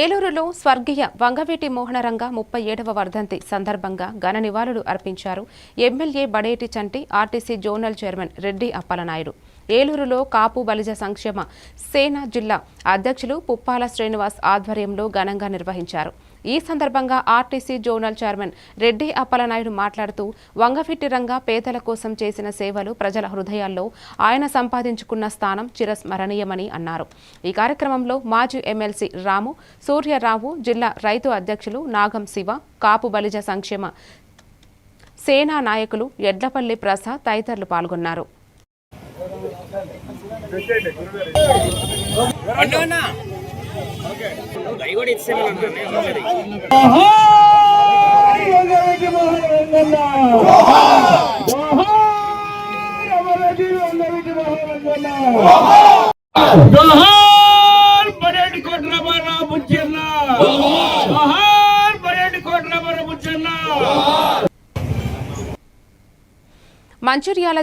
ఏలూరులో స్వర్గీయ వంగవీటి మోహనరంగ ముప్పై ఏడవ వర్ధంతి సందర్భంగా ఘన నివాళులు అర్పించారు MLA Badeti Chanti RTC zonal chairman Reddy Appalanaidu. ఏలూరులో కాపు బలిజ సంక్షేమ సేన జిల్లా అధ్యక్షులు పుప్పాల శ్రీనివాస్ ఆధ్వర్యంలో ఘనంగా నిర్వహించారు. ఈ సందర్భంగా RTC zonal chairman Reddy Appalanaidu మాట్లాడుతూ వంగఫిట్టిరంగా పేదల కోసం చేసిన సేవలు ప్రజల హృదయాల్లో ఆయన సంపాదించుకున్న స్థానం చిరస్మరణీయమని అన్నారు. ఈ కార్యక్రమంలో మాజీ ఎమ్మెల్సీ రాము సూర్యరావు జిల్లా రైతు అధ్యక్షులు నాగం శివ కాపు బలిజ సంక్షేమ సేనా నాయకులు ఎడ్లపల్లి ప్రసాద్ తదితరులు పాల్గొన్నారు. అవి కూడా ఇచ్చేయాలి బుచ్చన్న బుచ్చన్న మంచిర్యాల